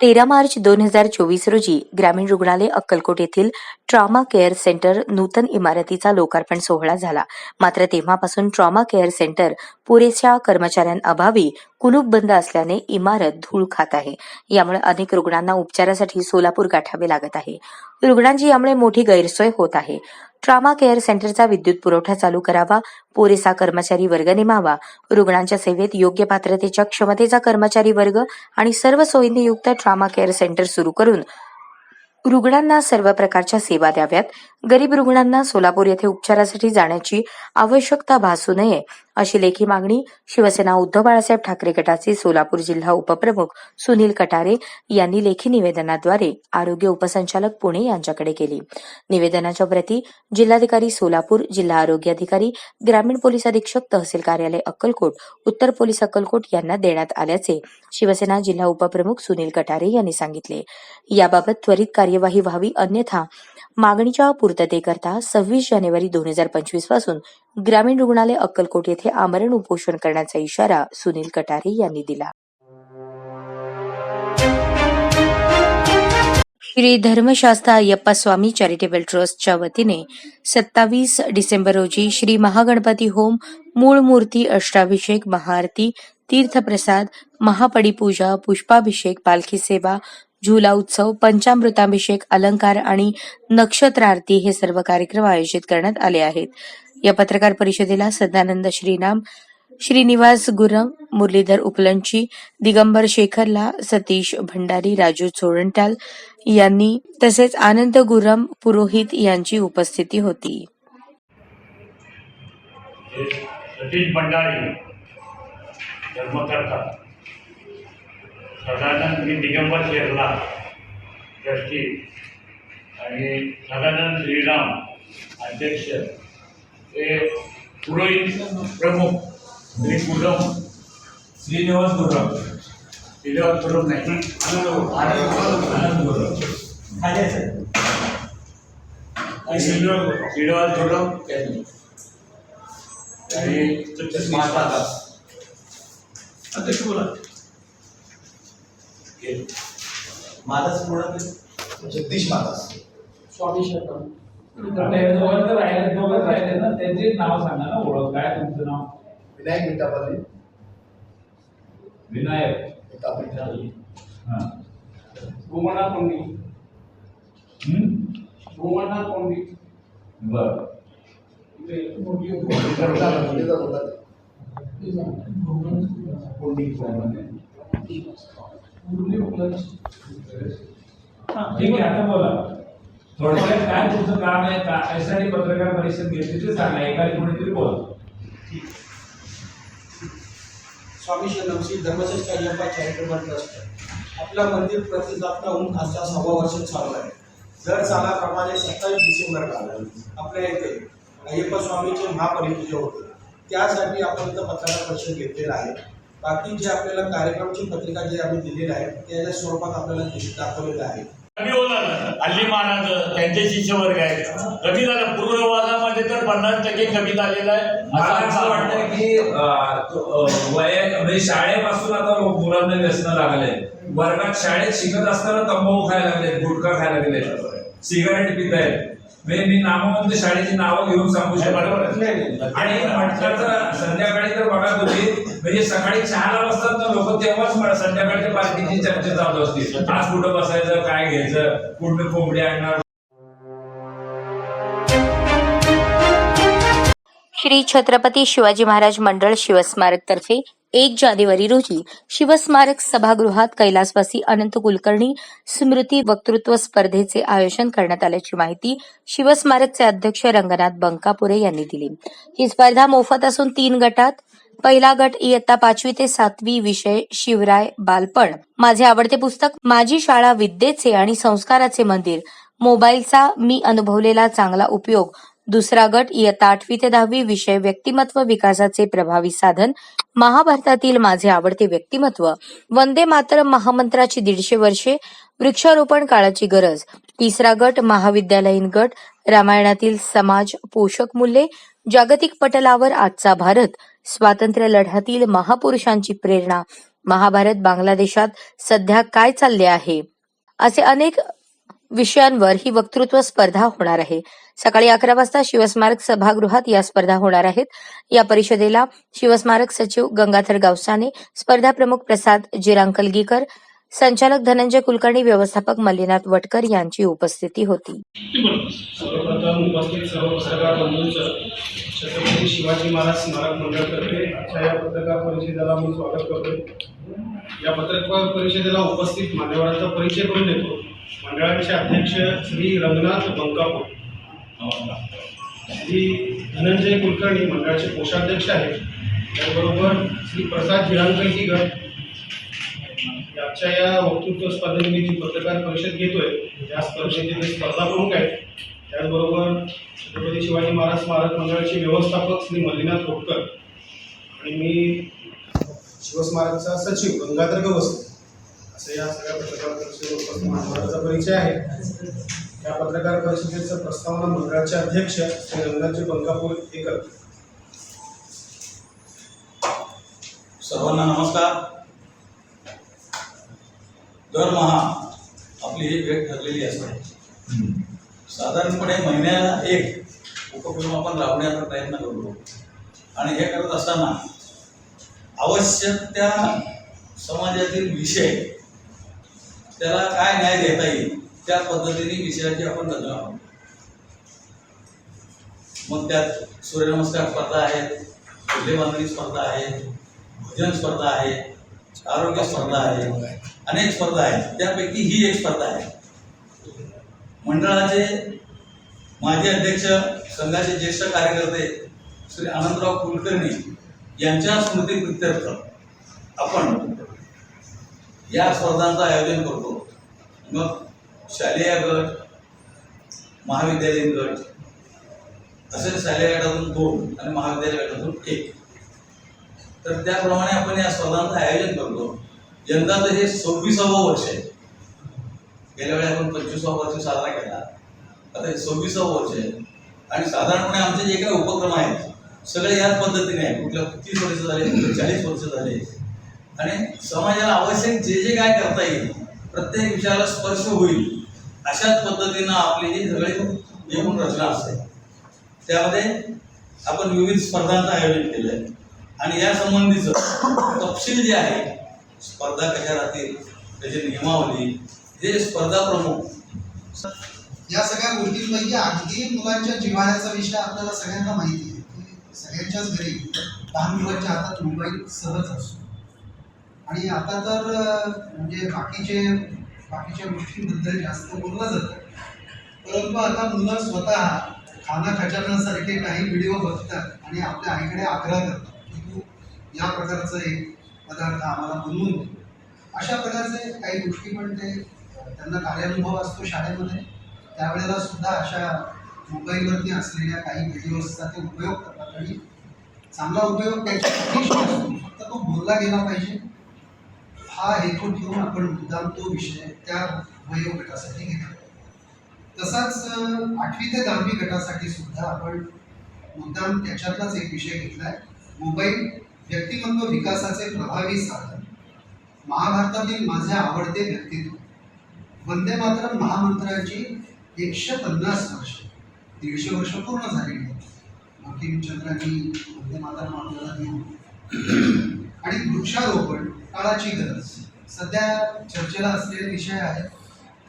तेरा मार्च दोन हजार चोवीस रोजी ग्रामीण रुग्णालय अक्कलकोट येथील ट्रॉमा केअर सेंटर नूतन इमारतीचा लोकार्पण सोहळा झाला. मात्र तेव्हापासून ट्रॉमा केअर सेंटर पुरेशा कर्मचाऱ्यांअभावी कुलूप बंद असल्याने इमारत धूळ खात आहे. यामुळे अनेक रुग्णांना उपचारासाठी सोलापूर गाठावे लागत आहे. रुग्णांची यामुळे मोठी गैरसोय होत आहे. ट्रामा केअर सेंटरचा विद्युत पुरवठा चालू करावा पुरेसा कर्मचारी वर्ग नेमावा रुग्णांच्या सेवेत योग्य पात्रतेच्या क्षमतेचा कर्मचारी वर्ग आणि सर्व सोयींनी युक्त ट्रामा केअर सेंटर सुरू करून रुग्णांना सर्व प्रकारच्या सेवा द्याव्यात. गरीब रुग्णांना सोलापूर येथे उपचारासाठी जाण्याची आवश्यकता भासू नये. अशी लेखी मागणी शिवसेना उद्धव बाळासाहेब ठाकरे गटाचे सोलापूर जिल्हा उपप्रमुख सुनील कटारे यांनी लेखी निवेदनाद्वारे आरोग्य उपसंचालक पुणे यांच्याकडे केली. निवेदनाच्या प्रती जिल्हाधिकारी सोलापूर जिल्हा आरोग्य अधिकारी ग्रामीण पोलीस अधीक्षक तहसील कार्यालय अक्कलकोट उत्तर पोलीस अक्कलकोट यांना देण्यात आल्याचे शिवसेना जिल्हा उपप्रमुख सुनील कटारे यांनी सांगितले. याबाबत त्वरित कार्यवाही व्हावी अन्यथा मागणीच्या पूर्ततेकरता सव्वीस जानेवारी दोन हजार पंचवीसपासून ग्रामीण रुग्णालय अक्कलकोट येथे आमरण उपोषण करण्याचा इशारा सुनील कटारे यांनी दिला. श्री धर्मशास्त्र अय्यप्पा स्वामी चॅरिटेबल ट्रस्टच्या वतीने सत्तावीस डिसेंबर रोजी श्री महागणपती होम मूळ मूर्ती अष्टाभिषेक महाआरती तीर्थप्रसाद महापडीपूजा पुष्पाभिषेक पालखी सेवा झुला उत्सव पंचामृताभिषेक अलंकार आणि नक्षत्र आरती हे सर्व कार्यक्रम आयोजित करण्यात आले आहेत. या पत्रकार परिषदेला सदानंद श्रीनाम श्रीनिवास गुरम मुरलीधर उपलंची दिगंबर शेखरला सतीश भंडारी राजू चोरंटाल यांनी तसेच आनंद गुरम पुरोहित यांची उपस्थिती होती. सतीश भंडारी धर्मकर्ता सदानंद मी दिगंबर शेरला ट्रस्टी आणि सदानंद श्रीराम अध्यक्ष हे पुरोहित प्रमुख श्री पुरम श्रीनिवास गुरव श्रीराम पुरम नाही. आनंद गुरव श्रीनिवास पुरम आणि अध्यक्ष बोला. हे मादास बोला जगदीश मादास स्वामी शरण दोघं तर राहिले राहिले ना. त्यांची नाव सांगा ना ओळख. काय तुमचं नाव? विनायक मिठापाली. विनायक. मिठापाली. हा. कोंडी. हम्म? भूमना कोंडी. बर. इथे उपलब्ध ठीक आहे आता बोला. थोडक्यात काय तुमचं काम आहे? का यासाठी पत्रकार परिषद घेतली ते सांगा. एका कोणीतरी बोला. स्वामी शरण श्री धर्मश्रेष्ठ अय्यप्पा चॅरिटेबल ट्रस्ट आपला मंदिर प्रतिष्ठापना होऊन आजचा सव्वा वर्ष चालू आहे. दर सालाप्रमाणे सत्तावीस डिसेंबरला आपल्या इथे अय्यप्पा स्वामीचे महापरिपूजा होते. त्यासाठी आपण इथं पत्रकार परिषद घेतलेलं आहे. बाकी जे आपल्याला कार्यक्रमची पत्रिका जे आम्ही दिलेल्या आहे त्याच्या स्वरूपात आपल्याला दाखवलेलं आहे. हल्ली महाराज त्यांचे शिष्य वर्ग आहेत. कमी झालं पूर्ववादामध्ये तर पन्नास टक्के कमी झालेलं आहे. मला असा वाटतं की वय म्हणजे शाळेपासून आता मुलांना व्यसन लागले. वर्गात शाळेत शिकत असताना तंबाखू खायला लागले गुटखा खायला लागले सिगारेट पित आहेत म्हणजे मी नामवंत शाळेची नावं घेऊन सांगू शकतो. आणि म्हटलं तर संध्याकाळी तर बघा तुम्ही म्हणजे सकाळी चहाला बसतात ना लोक तेव्हाच मला संध्याकाळच्या पार्टीची चर्चा चालू असते. आज कुठं बसायचं काय घ्यायचं कुठं कोंबडी आणणार? श्री छत्रपती शिवाजी महाराज मंडळ शिवस्मारक तर्फे एक जानेवारी रोजी शिवस्मारक सभागृहात कैलासवासी अनंत कुलकर्णी स्मृती वक्तृत्व स्पर्धेचे आयोजन करण्यात आल्याची माहिती शिवस्मारकचे अध्यक्ष रंगनाथ बंकापुरे यांनी दिली. ही स्पर्धा मोफत असून तीन गटात पहिला गट इयत्ता पाचवी ते सातवी विषय शिवराय बालपण माझे आवडते पुस्तक माझी शाळा विद्येचे आणि संस्काराचे मंदिर मोबाईलचा मी अनुभवलेला चांगला उपयोग दुसरा गट इयत्ता आठवी ते दहावी विषय व्यक्तिमत्व विकासाचे प्रभावी साधन. महाभारतातील माझे आवडते व्यक्तिमत्व. वंदे मातर महामंत्राची दीडशे वर्षे वृक्षारोपण काळाची गरज. तिसरा गट महाविद्यालयीन गट रामायणातील समाज पोषक मूल्ये जागतिक पटलावर आजचा भारत. स्वातंत्र्य लढ्यातील महापुरुषांची प्रेरणा. महाभारत बांगलादेशात सध्या काय चालले आहे? असे अनेक विषयांवर ही वक्तृत्व स्पर्धा होणार आहे. सकाळी अकरा वाजता शिवस्मारक सभागृहात या स्पर्धा होणार आहेत. या परिषदेला शिवस्मारक सचिव गंगाधर गावसाने स्पर्धा प्रमुख प्रसाद जिरांकलगीकर संचालक धनंजय कुलकर्णी व्यवस्थापक मल्लीनाथ वटकर यांची उपस्थिती होती. सर्वप्रथम उपस्थित सर्व छत्रपती शिवाजी महाराज स्मारक मंडळतर्फे आजच्या या पत्रकार परिषदेला मी स्वागत करतो या पत्रकार परिषदेला उपस्थित मान्यवरांचा परिचय करून देतो. मंडळाचे अध्यक्ष श्री रंगनाथ बंकापूर. श्री धनंजय कुलकर्णी मंडळाचे कोषाध्यक्ष आहेत. त्याचबरोबर श्री प्रसाद जिरांकलकीकर आजच्या या वक्तृत्व स्पर्धेत मी जी पत्रकार परिषद घेतोय त्या स्पर्धेचे स्पर्धा प्रमुख आहेत. त्याचबरोबर छत्रपती शिवाजी महाराज स्मारक मंडळाचे व्यवस्थापक श्री मल्लीनाथ कोटकर आणि मी शिवस्मारकचा सचिव गंगाधर गवस असं या सगळ्या पत्रकार परिषदेत उपस्थित परिचय आहे. या पत्रकार परिषदेचं प्रस्तावना मंडळाचे अध्यक्ष श्री रंगनाथजी बंकापूर हे सर्वांना नमस्कार. दरमहा आपली ही भेट ठरलेली असते. साधारणपणे महिन्याला एक उपक्रम आपण राबवण्याचा प्रयत्न करतो. आणि हे करत असताना आवश्यक त्या समाजातील विषय त्याला काय न्याय देता येईल? त्या पद्धतीने विषयाची आपण रचना आहोत. मग त्यात सूर्यनमस्कार स्पर्धा आहेत किल्ले बांधणी स्पर्धा आहे भोजन स्पर्धा आहे आरोग्य स्पर्धा आहे अनेक स्पर्धा आहेत. त्यापैकी ही एक स्पर्धा आहे. मंडळाचे माजी अध्यक्ष संघाचे ज्येष्ठ कार्यकर्ते श्री आनंदराव कुलकर्णी यांच्या स्मृतीप्रित्यर्थ आपण या स्पर्धांचं आयोजन करतो. मग शालेय गट महाविद्यालयीन गट असे शालेय गटातून दोन आणि महाविद्यालय गटातून एक. तर त्याप्रमाणे आपण या स्पर्धांचं आयोजन करतो. यंदाचं हे सव्वीसावं वर्ष आहे. गेल्या वेळी आपण पंचवीसावं वर्ष साजरा केला. आता हे सव्वीसावं वर्ष आहे. आणि साधारणपणे आमचे जे काही उपक्रम आहेत सगळे याच पद्धतीने आहेत. कुठल्या तीस वर्ष झाले कुठले चाळीस वर्ष झाले. आणि समाजाला आवश्यक जे जे काय करता येईल प्रत्येक विषयाला स्पर्श होईल. अशाच पद्धतीनं आपली ही सगळी एकूण रचना असते. त्यामध्ये आपण विविध स्पर्धांचं आयोजन केलं आहे. आणि या संबंधीचं तपशील जे आहे स्पर्धा कशा राहतील त्याची नियमावली हे स्पर्धा प्रमुख. या सगळ्या गोष्टींपैकी अगदी मुलांच्या जिव्हाळ्याचा विषय आपल्याला सगळ्यांना माहिती आहे. की सगळ्यांच्याच घरी लहान मुलांच्या हातात मोबाईल सहज असतो. आणि आता तर म्हणजे बाकीचे बाकीच्या गोष्टींबद्दल जास्त बोललं जातं. परंतु आता मुलं स्वतः खाना खजानासारखे काही व्हिडिओ बघतात आणि आपल्या आईकडे आग्रह करतात. की तू या प्रकारचं एक पदार्थ आम्हाला बनवून दे. अशा प्रकारचे काही गोष्टी पण ते त्यांना कार्यानुभव असतो शाळेमध्ये. त्यावेळेला सुद्धा अशा मोबाईलवरती असलेल्या काही व्हिडिओजचा ते उपयोग करतात. आणि चांगला उपयोग त्याच्या फक्त तो बोलला गेला पाहिजे. हा हेतू ठेवून आपण मुद्दाम तो विषय त्या वयोगटासाठी घेतला तसाच आठवी ते दहावी गटासाठी सुद्धा आपण मुद्दाम त्याच्यातलाच एक विषय घेतला आहे मोबाईल व्यक्तिमत्व विकासाचे प्रभावी साधन. महाभारतातील माझे आवडते व्यक्तित्व. वंदे मातरम महामंत्राची एकशे पन्नास वर्ष. दीडशे वर्ष पूर्ण झालेली आहेत बंकिमचंद्रांनी वंदे मातरम आपल्याला देऊन आणि वृक्षारोपण. काळाची गरज. सध्या चर्चेला असलेले विषय आहेत.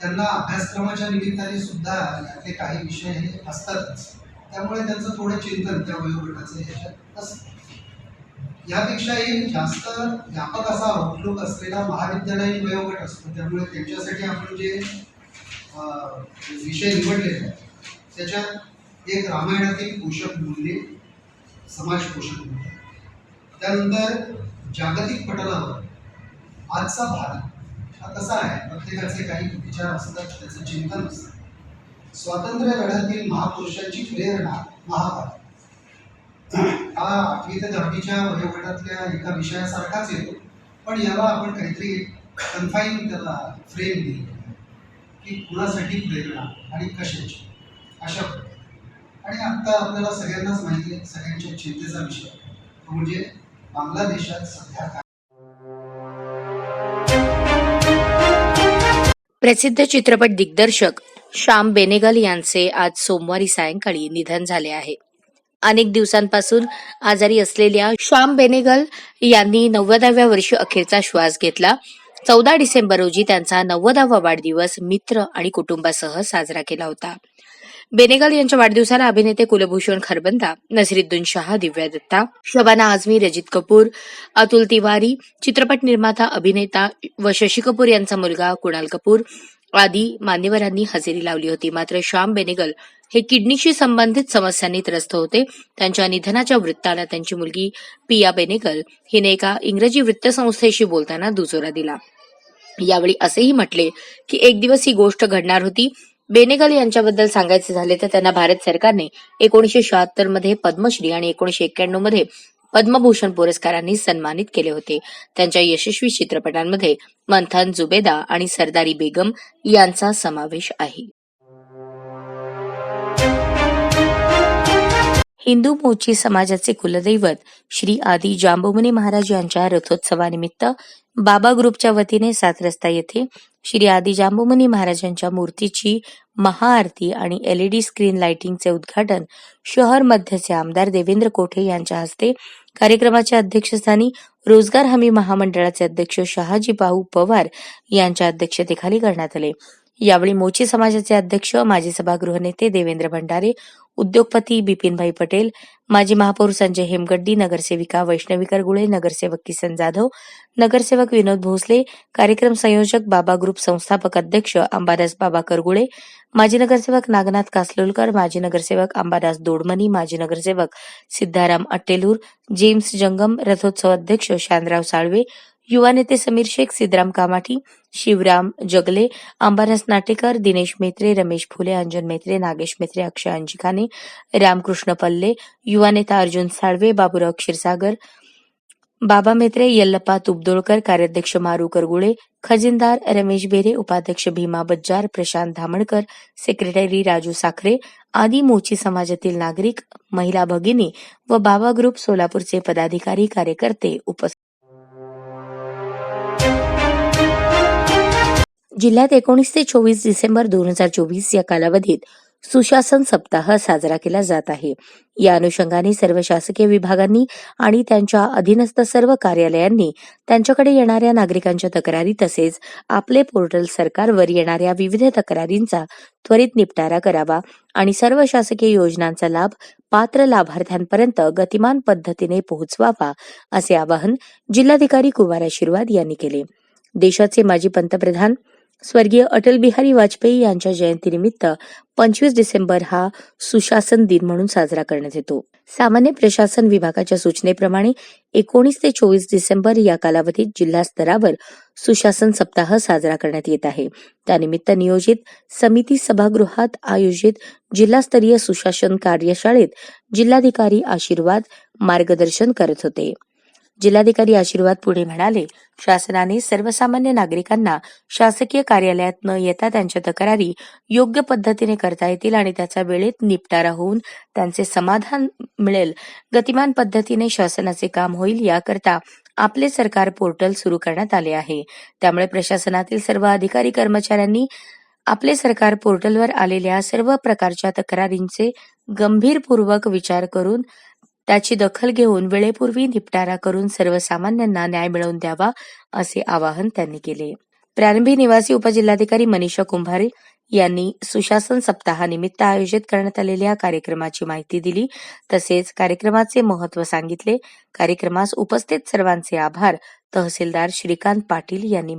त्यांना अभ्यासक्रमाच्या निमित्ताने सुद्धा यातले काही विषय हे असतातच. त्यामुळे त्यांचं थोडं चिंतन त्या वयोगटाचं याच्यात असतं. यापेक्षाही जास्त व्यापक असा आउटलुक असलेला महाविद्यालयीन वयोगट असतो. त्यामुळे त्यांच्यासाठी आपण जे विषय निवडलेले आहेत त्याच्यात एक रामायणातील पोषक मूल्ये समाज पोषक मूल्य. त्यानंतर जागतिक पटलावर आजचा भारत हा कसा आहे? प्रत्येकाचे काही विचार असतात त्याचं चिंतन असतं. स्वातंत्र्य लढ्यातील महापुरुषांची प्रेरणा महाभारत. हा आठवी ते दहावीच्या वयोगटातल्या एका विषयासारखाच येतो. पण याला आपण काहीतरी कन्फाईन त्याला फ्रेम दिली की कुणासाठी प्रेरणा आणि कशाची? अशा आणि आत्ता आपल्याला सगळ्यांनाच माहिती आहे सगळ्यांच्या चिंतेचा विषय. तो म्हणजे बांगलादेशात सध्या प्रसिद्ध चित्रपट दिग्दर्शक श्याम बेनेगल यांचे आज सोमवारी सायंकाळी निधन झाले आहे. अनेक दिवसांपासून आजारी असलेल्या श्याम बेनेगल यांनी नव्वदाव्या वर्षी अखेरचा श्वास घेतला. चौदा डिसेंबर रोजी त्यांचा नव्वदावा वाढदिवस मित्र आणि कुटुंबासह साजरा केला होता. बेनेगल यांच्या वाढदिवसाला अभिनेते कुलभूषण खरबंदा नसरुद्दीन शहा दिव्या दत्ता शबाना आझमी रजित कपूर अतुल तिवारी चित्रपट निर्माता अभिनेता व शशी कपूर यांचा मुलगा कुणाल कपूर आदी मान्यवरांनी हजेरी लावली होती. मात्र श्याम बेनेगल हे किडनीशी संबंधित समस्यांनी त्रस्त होते. त्यांच्या निधनाच्या वृत्ताला त्यांची मुलगी पिया बेनेगल हिने एका इंग्रजी वृत्तसंस्थेशी बोलताना दुजोरा दिला. यावेळी असेही म्हटले की एक दिवस ही गोष्ट घडणार होती. बेनेगल यांच्याबद्दल सांगायचे झाले तर त्यांना भारत सरकारने एकोणीशे शहात्तरमध्ये पद्मश्री आणि एकोणीशे एक्क्याण्णवमध्ये पद्मभूषण पुरस्कारांनी सन्मानित केले होते. त्यांच्या यशस्वी चित्रपटांमध्ये मंथन जुबेदा आणि सरदारी बेगम यांचा समावेश आहे. हिंदू मोची समाजाचे कुलदैवत श्री आदी जांबुमुनी महाराज यांच्या रथोत्सवानिमित्त बाबा ग्रुपच्या वतीने सात रस्ता येथे श्री आदी जांबुमुनी महाराजांच्या मूर्तीची महाआरती आणि एलईडी स्क्रीन लाइटिंगचे उद्घाटन शहर मध्यचे आमदार देवेंद्र कोठे यांच्या हस्ते कार्यक्रमाच्या अध्यक्षस्थानी रोजगार हमी महामंडळाचे अध्यक्ष शहाजी भाऊ पवार यांच्या अध्यक्षतेखाली करण्यात आले. यावेळी मोची समाजाचे अध्यक्ष माजी सभागृह नेते देवेंद्र भंडारे उद्योगपती बिपिनभाई पटेल माजी महापौर संजय हेमगड्डी नगरसेविका वैष्णवी करगुळे नगरसेवक किसन जाधव नगरसेवक विनोद भोसले कार्यक्रम संयोजक बाबा ग्रुप संस्थापक अध्यक्ष अंबादास बाबा करगुळे माजी नगरसेवक नागनाथ कासलोलकर माजी नगरसेवक अंबादास दोडमनी माजी नगरसेवक सिद्धाराम अट्टेलूर जेम्स जंगम रथोत्सव अध्यक्ष शानराव साळवे युवा नेते समीर शेख सिद्धराम कामाठी शिवराम जगले अंबादास नाटेकर दिनेश मेत्रे रमेश फुले अंजन मेत्रे नागेश मेत्रे अक्षय अंजिकाने रामकृष्ण पल्ले युवा नेता अर्जुन साळवे बाबूराव क्षीरसागर बाबा मेत्रे यल्लप्पा तुबदोळकर कार्याध्यक्ष मारू करगुळे खजिनदार रमेश बेरे उपाध्यक्ष भीमा बज्जार प्रशांत धामणकर सेक्रेटरी राजू साखरे आदी मोची समाजातील नागरिक महिला भगिनी व बाबा ग्रुप सोलापूरचे पदाधिकारी कार्यकर्ते उपस्थित जिल्ह्यात एकोणीस ते चोवीस डिसेंबर दोन हजार चोवीस या कालावधीत सुशासन सप्ताह साजरा केला जात आहे. या अनुषंगाने सर्व शासकीय विभागांनी आणि त्यांच्या अधीनस्थ सर्व कार्यालयांनी त्यांच्याकडे येणाऱ्या नागरिकांच्या तक्रारी तसेच आपले पोर्टल सरकारवर येणाऱ्या विविध तक्रारींचा त्वरित निपटारा करावा आणि सर्व शासकीय योजनांचा लाभ पात्र लाभार्थ्यांपर्यंत गतिमान पद्धतीने पोहोचवावा असे आवाहन जिल्हाधिकारी कुमार आशीर्वाद यांनी केले. देशाचे माजी पंतप्रधान स्वर्गीय अटल बिहारी वाजपेयी यांच्या जयंतीनिमित्त पंचवीस डिसेंबर हा सुशासन दिन म्हणून साजरा करण्यात येतो. सामान्य प्रशासन विभागाच्या सूचनेप्रमाणे एकोणीस ते चोवीस डिसेंबर या कालावधीत जिल्हा स्तरावर सुशासन सप्ताह साजरा करण्यात येत आहे. त्यानिमित्त नियोजित समिती सभागृहात आयोजित जिल्हास्तरीय सुशासन कार्यशाळेत जिल्हाधिकारी आशीर्वाद मार्गदर्शन करत होते. जिल्हाधिकारी आशीर्वाद पुढे म्हणाले शासनाने सर्वसामान्य नागरिकांना शासकीय कार्यालयात न येता त्यांच्या तक्रारी योग्य पद्धतीने करता येतील आणि त्याचा वेळेत निपटारा होऊन त्यांचे समाधान मिळेल. गतिमान पद्धतीने शासनाचे काम होईल याकरता आपले सरकार पोर्टल सुरू करण्यात आले आहे. त्यामुळे प्रशासनातील सर्व अधिकारी कर्मचाऱ्यांनी आपले सरकार पोर्टलवर आलेल्या सर्व प्रकारच्या तक्रारींचे गंभीरपूर्वक विचार करून त्याची दखल घेऊन वेळेपूर्वी निपटारा करून सर्वसामान्यांना न्याय मिळवून द्यावा असे आवाहन त्यांनी केले. प्रारंभी निवासी उपजिल्हाधिकारी मनीषा कुंभारे यांनी सुशासन सप्ताहानिमित्त आयोजित करण्यात आलेल्या कार्यक्रमाची माहिती दिली. तसेच कार्यक्रमाचे महत्त्व सांगितले. कार्यक्रमास उपस्थित सर्वांचे आभार. तहसीलदार श्रीकांत पाटील यांनी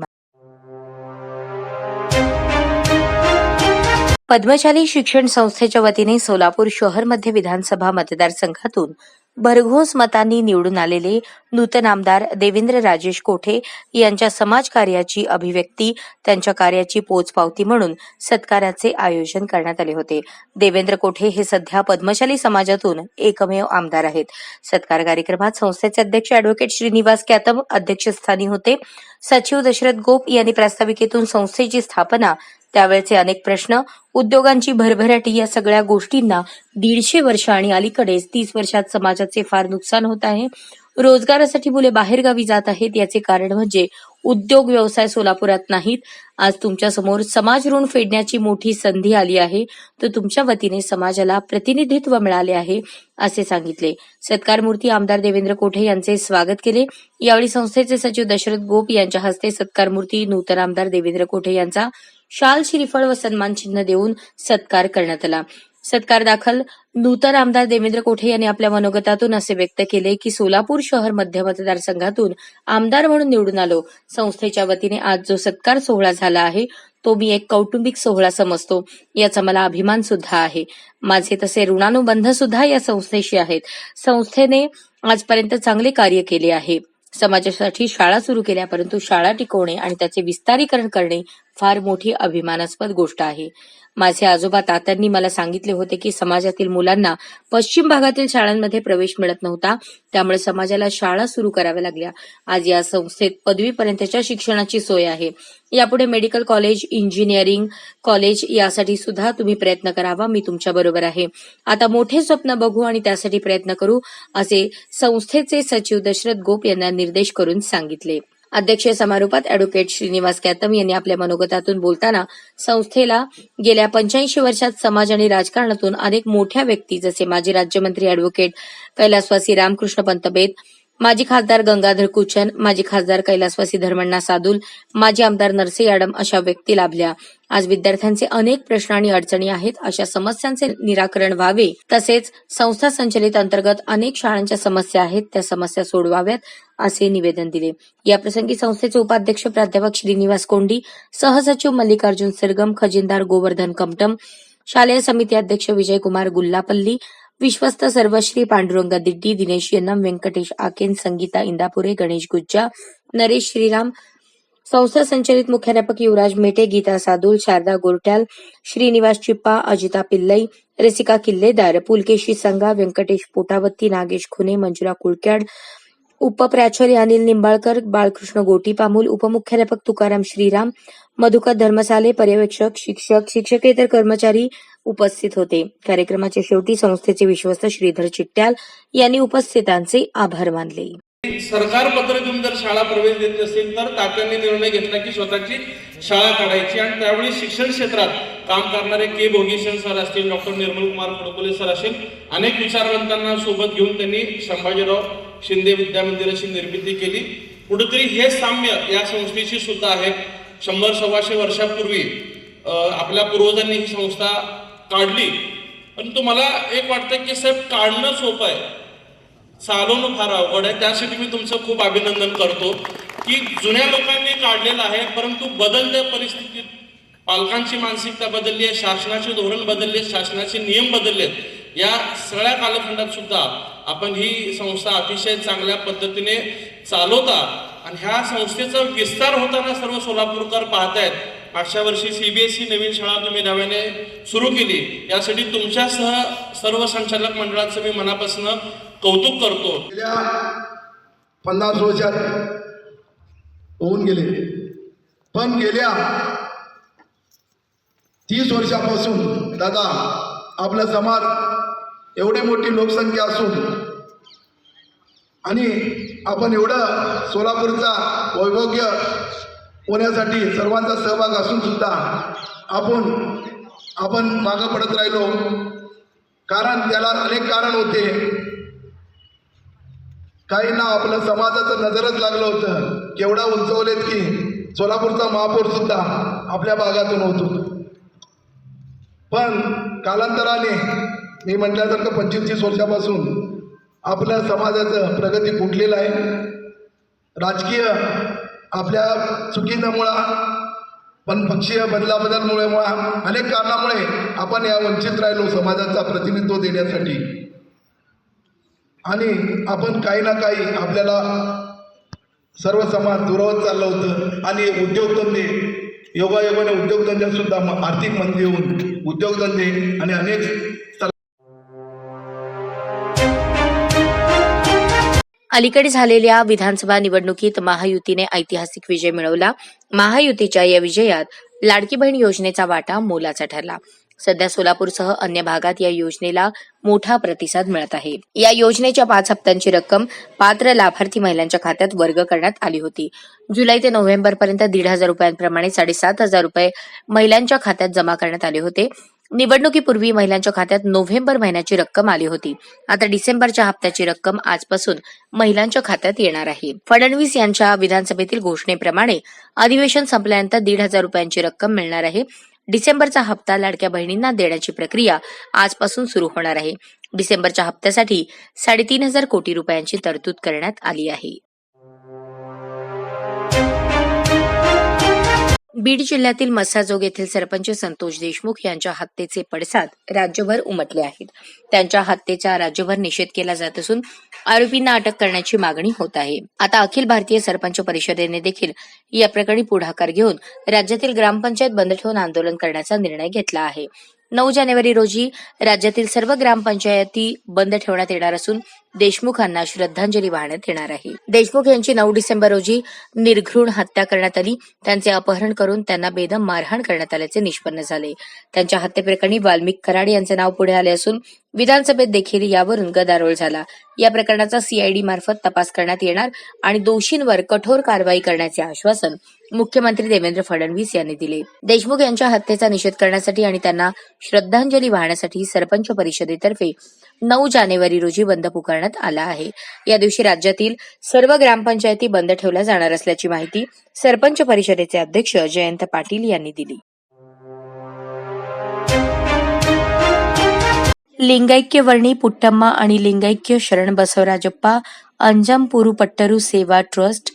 पद्मशाली शिक्षण संस्थेच्या वतीने सोलापूर शहर मध्य विधानसभा मतदारसंघातून भरघोस मतांनी निवडून आलेले नूतन आमदार देवेंद्र राजेश कोठे यांच्या समाजकार्याची अभिव्यक्ती त्यांच्या कार्याची पोचपावती म्हणून सत्काराचे आयोजन करण्यात आले होते. देवेंद्र कोठे हे सध्या पद्मशाली समाजातून एकमेव आमदार आहेत. सत्कार कार्यक्रमात संस्थेचे अध्यक्ष अॅडव्होकेट श्रीनिवास कॅतम अध्यक्षस्थानी होते. सचिव दशरथ गोप यांनी प्रास्ताविकेतून संस्थेची स्थापना त्यावेळचे अनेक प्रश्न उद्योगांची भरभराटी या सगळ्या गोष्टींना दीडशे वर्ष आणि अलीकडेच तीस वर्षात समाजाचे फार नुकसान होत आहे. रोजगारासाठी मुले बाहेरगावी जात आहेत याचे कारण म्हणजे उद्योग व्यवसाय सोलापुरात नाहीत. आज तुमच्यासमोर समाज ऋण फेडण्याची मोठी संधी आली आहे. तर तुमच्या वतीने समाजाला प्रतिनिधित्व मिळाले आहे असे सांगितले. सत्कार मूर्ती आमदार देवेंद्र कोठे यांचे स्वागत केले. यावेळी संस्थेचे सचिव दशरथ गोप यांच्या हस्ते सत्कार मूर्ती नूतन आमदार देवेंद्र कोठे यांचा शाल श्रीफळ व सन्मान चिन्ह देऊन सत्कार करण्यात आला. सत्कार दाखल नूतन आमदार देवेंद्र कोठे यांनी आपल्या मनोगतातून असे व्यक्त केले की सोलापूर शहर मध्य मतदारसंघातून आमदार म्हणून निवडून आलो. संस्थेच्या वतीने आज जो सत्कार सोहळा झाला आहे तो मी एक कौटुंबिक सोहळा समजतो. याचा मला अभिमान सुद्धा आहे. माझे तसे ऋणानुबंध सुद्धा या संस्थेशी आहेत. संस्थेने आजपर्यंत चांगले कार्य केले आहे. समाजासाठी शाळा सुरू केल्या परंतु शाळा टिकवणे आणि त्याचे विस्तारीकरण करणे फार मोठी अभिमानास्पद गोष्ट आहे. माझे आजोबा तात्यांनी मला सांगितले होते की समाजातील मुलांना पश्चिम भागातील शाळांमध्ये प्रवेश मिळत नव्हता त्यामुळे समाजाला शाळा सुरू कराव्या लागल्या. आज या संस्थेत पदवीपर्यंतच्या शिक्षणाची सोय आहे. यापुढे मेडिकल कॉलेज इंजिनिअरिंग कॉलेज यासाठी सुद्धा तुम्ही प्रयत्न करावा मी तुमच्या बरोबर आहे. आता मोठे स्वप्न बघू आणि त्यासाठी प्रयत्न करू असे संस्थेचे सचिव दशरथ गोप यांना निर्देश करून सांगितले. अध्यक्षीय समारोपात अॅडव्होकेट श्रीनिवास कॅतम यांनी आपल्या मनोगतातून बोलताना संस्थेला गेल्या पंच्याऐंशी वर्षात समाज आणि राजकारणातून अनेक मोठ्या व्यक्ती जसे माजी राज्यमंत्री अॅडव्होकेट कैलासवासी रामकृष्ण पंतबेद माजी खासदार गंगाधर कुचन माजी खासदार कैलासवासी धर्मण्णा सादुल माजी आमदार नरसे याडम अशा व्यक्ती लाभल्या. आज विद्यार्थ्यांचे अनेक प्रश्न आणि अडचणी आहेत अशा समस्यांचे निराकरण व्हावे. तसेच संस्था संचलित अंतर्गत अनेक शाळांच्या समस्या आहेत त्या समस्या सोडवाव्यात असे निवेदन दिले. याप्रसंगी संस्थेचे उपाध्यक्ष प्राध्यापक श्रीनिवास कोंडी सहसचिव मल्लिकार्जुन सरगम खजिनदार गोवर्धन कमटम शालेय समिती अध्यक्ष विजयकुमार गुल्लापल्ली विश्वस्त सर्वश्री पांडुरंग दिड्डी दिनेश यन्नम व्यंकटेश आकेन संगीता इंदापुरे गणेश गुज्जा नरेश श्रीराम संस्था संचलित मुख्याध्यापक युवराज मेटे गीता सादुल शारदा गोरट्याल श्रीनिवास चिप्पा अजिता पिल्लई रसिका किल्लेदार पुलकेशी संगा व्यंकटेश पोटावत्ती नागेश खुने मंजुला कुळक्याड उपप्राचार्य अनिल निंबाळकर बाळकृष्ण गोटीपामूल उपमुख्याध्यापक तुकाराम श्रीराम मधुकर धर्मसाले पर्यवेक्षक शिक्षक शिक्षकेतर कर्मचारी उपस्थित होते. कार्यक्रमाच्या शेवटी संस्थेचे विश्वस्त श्रीधर चिट्ट्याल यांनी उपस्थितांचे आभार मानले. सरकार पत्र देऊन जर शाळा प्रवेश देत नसेल तर तात्यांनी निर्णय घेतला की स्वतःची शाळा काढायची आणि त्यावेळी शिक्षण क्षेत्रात काम करणारे के भोगेशन सर असतील डॉक्टर निर्मल कुमार फडकुले सर असेल अनेक विचारवंतांना सोबत घेऊन त्यांनी संभाजीराव शिंदे विद्या मंदिराची निर्मिती केली. कुठेतरी हे साम्य या संस्थेची सुद्धा आहे. शंभर सव्वाशे वर्षापूर्वी आपल्या पूर्वजांनी ही संस्था काढली. परंतु मला एक वाटतं की साहेब काढणं सोपं आहे. चालवणं फार अवघड आहे. त्यासाठी मी तुमचं खूप अभिनंदन करतो की जुन्या लोकांनी काढलेलं आहे परंतु बदलत्या परिस्थितीत पालकांची मानसिकता बदलली आहे शासनाचे धोरण बदलले शासनाचे नियम बदललेत या सगळ्या कालखंडात सुद्धा आपण ही संस्था अतिशय चांगल्या पद्धतीने चालवता आणि ह्या संस्थेचा विस्तार होताना सर्व सोलापूरकर पाहतायत. मागच्या वर्षी सीबीएसई नवीन शाळा तुम्ही नव्याने सुरू केली. यासाठी तुमच्यासह सर्व संचालक मंडळाचं मी मनापासून कौतुक करतो. गेल्या पन्नास वर्षात होऊन गेले. पण गेल्या तीस वर्षापासून दादा आपला समाज एवढी मोठी लोकसंख्या असून आणि आपण एवढं सोलापूरचा वैभोग्य होण्यासाठी सर्वांचा सहभाग असून सुद्धा आपण आपण मागं पडत राहिलो. कारण त्याला अनेक कारण होते. काहींना आपलं समाजाचं नजरच लागलं होतं. केवढा उंचवलेत की सोलापूरचा महापौर सुद्धा आपल्या भागातून होतो. पण कालांतराने मी म्हटल्यासारखं पंचवीस तीस वर्षापासून आपल्या समाजाचं प्रगती फुटलेलं आहे. राजकीय आपल्या चुकीच्यामुळं पण पक्षीय बदलाबदलमुळे मुळा अनेक कारणामुळे आपण या वंचित राहिलो समाजाचा प्रतिनिधित्व देण्यासाठी. आणि आपण काही ना काही आपल्याला सर्व समाज दुरावत चाललं होतं. आणि उद्योगधंदे योगायोगाने उद्योगधंद्यात सुद्धा म- आर्थिक मंदी येऊन उद्योगधंदे आणि अनेक अलीकडे झालेल्या विधानसभा निवडणुकीत महायुतीने ऐतिहासिक विजय मिळवला. महायुतीच्या या विजयात लाडकी बहीण योजनेचा वाटा मोलाचा ठरला. सध्या सोलापूरसह अन्य भागात या योजनेला मोठा प्रतिसाद मिळत आहे. या योजनेच्या पाच हप्त्यांची रक्कम पात्र लाभार्थी महिलांच्या खात्यात वर्ग करण्यात आली होती. जुलै ते नोव्हेंबर पर्यंत दीड हजार रुपयांप्रमाणे साडेसात हजार रुपये महिलांच्या खात्यात जमा करण्यात आले होते. निवडणुकीपूर्वी महिलांच्या खात्यात नोव्हेंबर महिन्याची रक्कम आली होती. आता डिसेंबरच्या हप्त्याची रक्कम आजपासून महिलांच्या खात्यात येणार आहे. फडणवीस यांच्या विधानसभेतील घोषणेप्रमाणे अधिवेशन संपल्यानंतर दीड हजार रुपयांची रक्कम मिळणार आहे. डिसेंबरचा हप्ता लाडक्या बहिणींना देण्याची प्रक्रिया आजपासून सुरू होणार आहे. डिसेंबरच्या हप्त्यासाठी साडेतीन हजार कोटी रुपयांची तरतूद करण्यात आली आहे. बीड जिल्ह्यातील मसाजोग येथील सरपंच संतोष देशमुख यांच्या हत्येचे पडसाद राज्यभर उमटले आहेत. त्यांच्या हत्येचा राज्यभर निषेध केला जात असून आरोपींना अटक करण्याची मागणी होत आहे. आता अखिल भारतीय सरपंच परिषदेने देखील या प्रकरणी पुढाकार घेऊन राज्यातील ग्रामपंचायत बंद ठेवून आंदोलन करण्याचा निर्णय घेतला आहे. नऊ जानेवारी रोजी राज्यातील सर्व ग्रामपंचायती बंद ठेवण्यात येणार असून देशमुखांना श्रद्धांजली वाहण्यात येणार आहे. देशमुख यांची नऊ डिसेंबर रोजी निर्घृण हत्या करण्यात आली. त्यांचे अपहरण करून त्यांना बेदम मारहाण करण्यात आल्याचे निष्पन्न झाले. त्यांच्या हत्येप्रकरणी वाल्मिक कराड यांचे नाव पुढे आले असून विधानसभेत देखील यावरून गदारोळ झाला. या प्रकरणाचा सीआयडी मार्फत तपास करण्यात येणार आणि दोषींवर कठोर कारवाई करण्याचे आश्वासन मुख्यमंत्री देवेंद्र फडणवीस यांनी दिले. देशमुख यांच्या हत्येचा निषेध करण्यासाठी आणि त्यांना श्रद्धांजली वाहण्यासाठी सरपंच परिषदेतर्फे नऊ जानेवारी रोजी बंद पुकारण्यात आला आहे. या दिवशी राज्यातील सर्व ग्रामपंचायती बंद ठेवल्या जाणार असल्याची माहिती सरपंच परिषदेचे अध्यक्ष जयंत पाटील यांनी दिली. लिंगैक्य वर्णी पुट्टम्मा आणि लिंगैक्य शरण बसवराजप्पा अंजमपुरू पट्टरू सेवा ट्रस्ट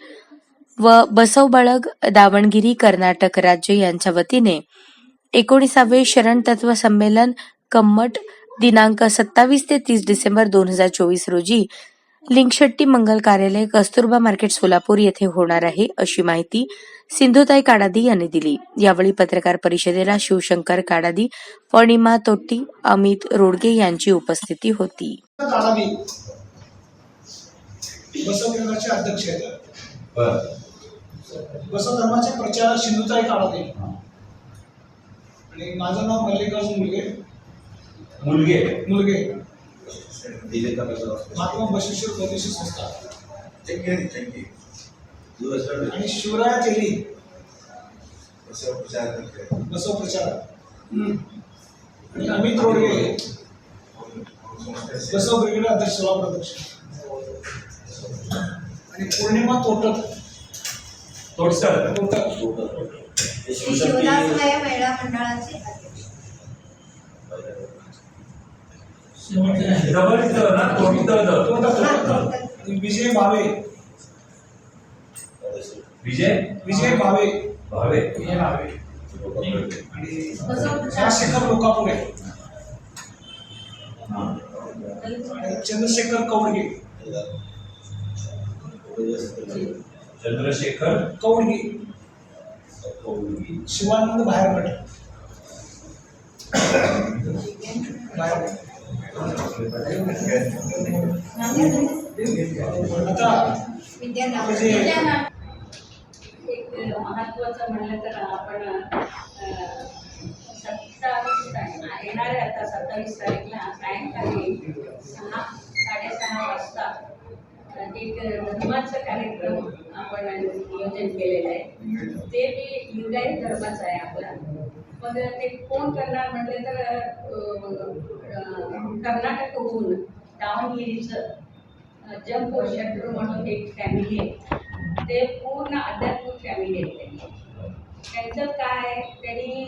व बसव बळग दावणगिरी कर्नाटक राज्य यांच्या वतीने एकोणीसावे शरण तत्व संमेलन कम्मट दिनांक सत्तावीस ते तीस डिसेंबर दोन हजार चोवीस रोजी लिंगशेट्टी मंगल कार्यालय कस्तुरबा मार्केट सोलापूर येथे होणार आहे अशी माहिती सिंधुताई काडादी यांनी दिली. यावेळी पत्रकार परिषदेला शिवशंकर काडादी पौर्णिमा तोट्टी अमित रोडगे यांची उपस्थिती होती. अध्यक्ष धर्माचे प्रचारक सिंधुताई काळावे आणि माझं नाव मल्लिकार्जुन मुलगे. मुलगे. मुलगे. महात्मा बसवेश्वर स्वदेशी संस्था. आणि शिवराया तेली. बसव प्रचारक आणि अमित रोडगे. बसव ब्रिगेड अध्यक्ष सोलापूर अध्यक्ष आणि पौर्णिमा तोटक. तोडसर तोटक. महिला मंडळाचे ना विजय? भावे विजय विजय भावे। भावे? विजय भावे। चंद्रशेखर लोकापुरे। चंद्रशेखर कवडगे चंद्रशेखर कवडगे शिवानंद बाहेरगट बाहेरगट एक महत्वाचं म्हणलं तर आपण सत्तावीस तारीख येणाऱ्या आता सत्तावीस तारीखला सायंकाळी सहा साडेसहा वाजता एक धर्माचा कार्यक्रम आपण नियोजन केलेलं आहे ते मी लिंगायत धर्माचं आहे आपला मग ते कोण करणार म्हटले तर कर्नाटकहून दावणगिरीचं जंप शेट्टर म्हणून एक फॅमिली आहे. ते पूर्ण आध्यात्मिक फॅमिली आहे त्यांनी त्यांचं काय त्यांनी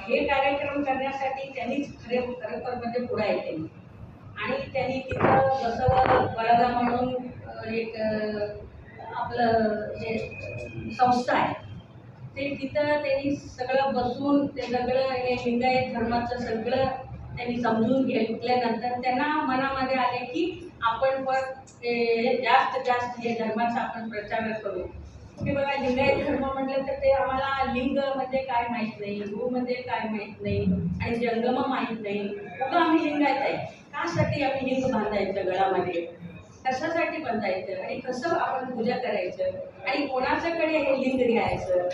हे कार्यक्रम करण्यासाठी त्यांनीच खरे खरोखर म्हणजे पुढे आहे त्यांनी. आणि त्यांनी तिथं जसं बळगा म्हणून एक आपलं जे संस्था आहे ते तिथं त्यांनी सगळं बसून ते सगळं हे लिंगायत धर्माचं सगळं त्यांनी समजून घेतल्यानंतर त्यांना मनामध्ये आले की आपण पण जास्त जास्त हे धर्माचा आपण प्रचार करू. की बघा लिंगायत धर्म म्हटलं तर ते आम्हाला लिंग म्हणजे काय माहीत नाही गुरु म्हणजे काय माहीत नाही आणि जंगम माहीत नाही. उगा आम्ही लिंगायत आहे. कासाठी आम्ही लिंग बांधायचं गळामध्ये. कशासाठी बांधायचं आणि कसं आपण पूजा करायचं? आणि कोणाच्याकडे हे लिंग घ्यायचं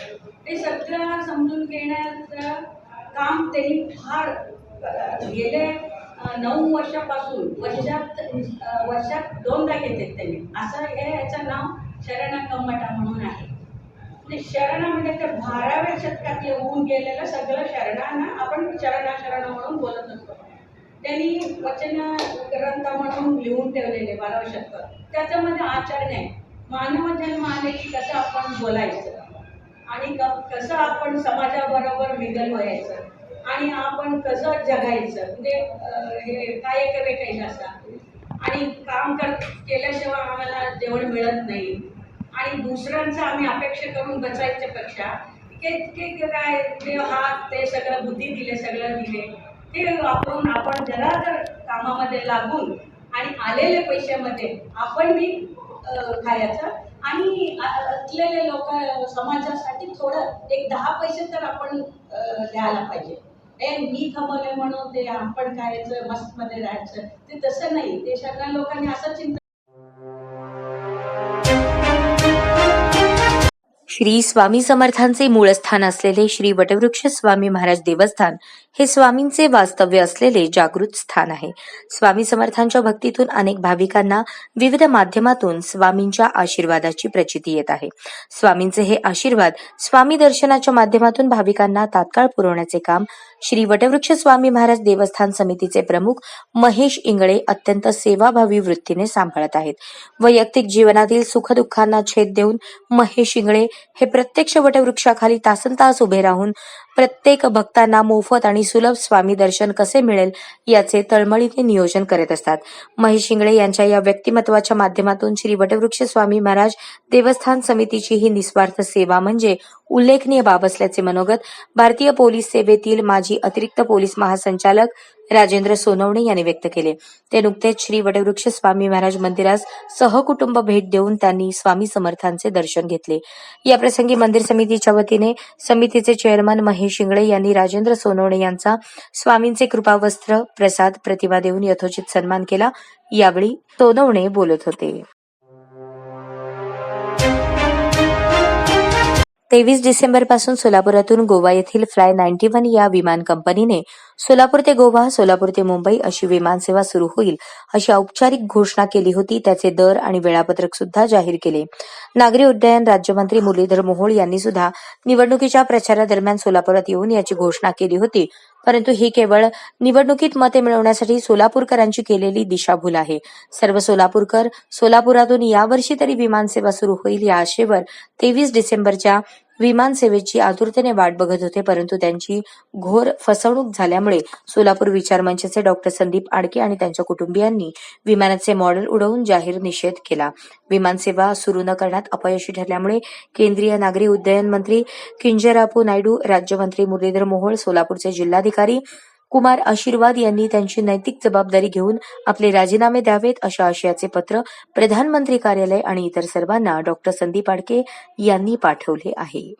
हे सगळं समजून घेण्याचं काम त्यांनी फार गेले नऊ वर्षापासून. वर्षात वर्षात दोनदा घेतात त्यांनी. असं हे याचं नाव शरणा कमटा म्हणून आहे. म्हणजे शरणा म्हणजे ते बाराव्या शतकात येऊन गेलेलं सगळं शरणांना आपण शरणा शरण म्हणून बोलत असतो त्यांनी वचन ग्रंथ म्हणून लिहून ठेवलेले बाराव्या शतकात. त्याच्यामध्ये आचरण आहे. मानव जन्म आले की कसं आपण बोलायचं? आणि कसं आपण समाजाबरोबर मिगल व्हायचं? आणि आपण कसं जगायचं? म्हणजे हे काय करे काही आणि काम कर केल्याशिवाय आम्हाला जेवण मिळत नाही. आणि दुसऱ्यांचं आम्ही अपेक्षा करून बसायच्यापेक्षा की इतके काय ते हात ते सगळं बुद्धी दिले सगळं दिले ते वापरून आपण जरा तर कामामध्ये लागून आणि आलेल्या पैशामध्ये आपण बी खायचं. आणि असलेले लोक समाजासाठी थोडं एक दहा पैसे तर आपण द्यायला पाहिजे. ए मी कमवले म्हणून ते आपण खायचं मस्तमध्ये राहायचं ते तसं नाही. ते सगळ्या लोकांनी असं चिंता श्री स्वामी समर्थांचे मूळ स्थान असलेले श्री वटवृक्ष स्वामी महाराज देवस्थान हे स्वामींचे वास्तव्य असलेले जागृत स्थान आहे. स्वामी समर्थांच्या भक्तीतून अनेक भाविकांना विविध माध्यमातून स्वामींच्या आशीर्वादाची प्रचिती येत आहे. स्वामींचे हे आशीर्वाद स्वामी दर्शनाच्या माध्यमातून भाविकांना तात्काळ पुरवण्याचे काम श्री वटवृक्ष स्वामी महाराज देवस्थान समितीचे प्रमुख महेश इंगळे अत्यंत सेवाभावी वृत्तीने सांभाळत आहेत. वैयक्तिक जीवनातील सुखदुःखांना छेद देऊन महेश इंगळे हे प्रत्यक्ष वटवृक्षाखाली तासनतास उभे राहून प्रत्येक भक्तांना मोफत आणि सुलभ स्वामी दर्शन कसे मिळेल याचे तळमळीने नियोजन करत असतात. महेश शिंगळे यांच्या या व्यक्तिमत्वाच्या माध्यमातून श्री वटवृक्ष स्वामी महाराज देवस्थान समितीची ही निस्वार्थ सेवा म्हणजे उल्लेखनीय बाब असल्याचे मनोगत भारतीय पोलीस सेवेतील माजी अतिरिक्त पोलीस महासंचालक राजेंद्र सोनवणे यांनी व्यक्त केले. ते नुकतेच श्री वटवृक्ष स्वामी महाराज मंदिरास सहकुटुंब भेट देऊन त्यांनी स्वामी समर्थांचे दर्शन घेतले. या प्रसंगी मंदिर समितीच्या वतीने समितीचे चेअरमन महेश शिंगळे यांनी राजेंद्र सोनवणे यांचा स्वामींचे कृपावस्त्र प्रसाद प्रतिमा देऊन यथोचित सन्मान केला. यावेळी सोनवणे बोलत होते. तेवीस डिसेंबरपासून सोलापुरातून गोवा येथील फ्लाय नाईन्टी वन या विमान कंपनीने सोलापूर ते गोवा सोलापूर ते मुंबई अशी विमानसेवा सुरू होईल अशी औपचारिक घोषणा केली होती. त्याचे दर आणि वेळापत्रक सुद्धा जाहीर केले. नागरी उड्डयन राज्यमंत्री मुरलीधर मोहोळ यांनी सुद्धा निवडणुकीच्या प्रचारादरम्यान सोलापुरात येऊन याची घोषणा केली होती. परंतु ही केवळ निवडणुकीत मते मिळवण्यासाठी सोलापूरकरांची केलेली दिशाभूल आहे. सर्व सोलापूरकर सोलापुरातून यावर्षी तरी विमानसेवा सुरू होईल या आशेवर तेवीस डिसेंबरच्या विमान सेवेची आतुरतेने वाट बघत होते परंतु त्यांची घोर फसवणूक झाल्यामुळे सोलापूर विचार मंचाचे डॉक्टर संदीप आडके आणि त्यांच्या कुटुंबियांनी विमानाचे मॉडेल उडवून जाहीर निषेध केला. विमानसेवा सुरू न करण्यात अपयशी ठरल्यामुळे केंद्रीय नागरी उड्डयन मंत्री किंजरापू नायडू राज्यमंत्री मुरलीधर मोहोळ सोलापूरचे जिल्हाधिकारी कुमार आशीर्वाद यांनी त्यांची नैतिक जबाबदारी घेऊन आपले राजीनामे द्यावेत अशा आशयाचे पत्र प्रधानमंत्री कार्यालय आणि इतर सर्वांना डॉक्टर संदीप आडके यांनी पाठवले आहे.